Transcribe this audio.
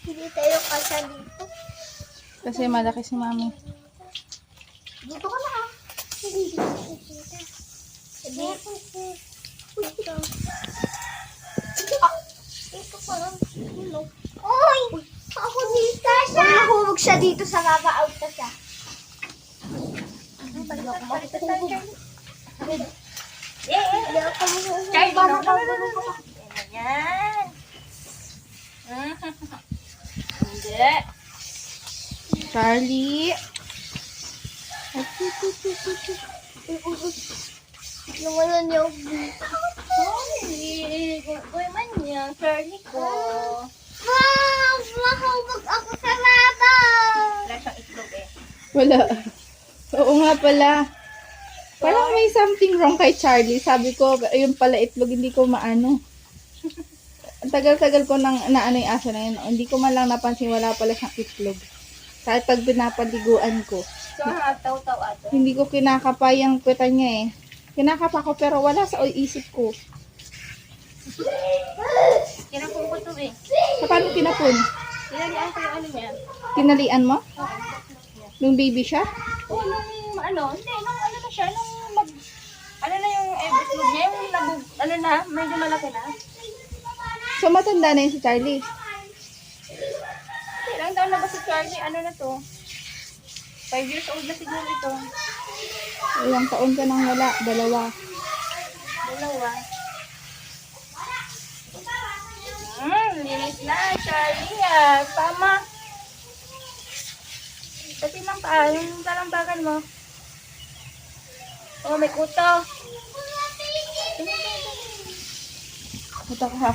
Hindi tayo kasya dito. Kasi malaki si mami. Dito ka na ah. Hindi dito kita. Hindi. Dito. Ah, dito pa lang. Oy! Ako dito siya. Mahulog siya dito sa baba. Out na siya. Balik ako. Eh, eh. Hindi ako mahulog. Charlie. Nawalan niya. Sorry. Gugoy man yan. Charlie ko. Wow! Mahulog ako sa baba. Wala siyang itlog eh. Wala. Oo nga pala. Parang may something wrong kay Charlie. Sabi ko, ayun pala itlog, hindi ko maano. Ang tagal-tagal ko nang naano yung aso na yun. Hindi ko man lang napansin, wala pala siyang itlog. Kahit pag pinapaliguan ko. So, ang taw-taw ato. Hindi ko kinakapa yung kweta niya eh. Kinakapa ko pero wala sa isip ko. Kinapong ko to eh. Sa paano tinapon? Nilalian ko yung ano niya. Tinalian mo? Nung baby siya? Oo, nung ano, hindi, nung ano na siya, nung mag, ano na yung itlog niya, yung nabug, ano na, medyo malaki na. So matanda na yun si Charlie. Ilang taon na ba si Charlie? Ano na to? Five years old na siguro ito. Ilang taon ka nang wala? Dalawa. Dalawa. Hmm, linis na, Charlie ah. Tama. Pati lang pa, yung talambagan mo. Oh, may kuto. Ito ka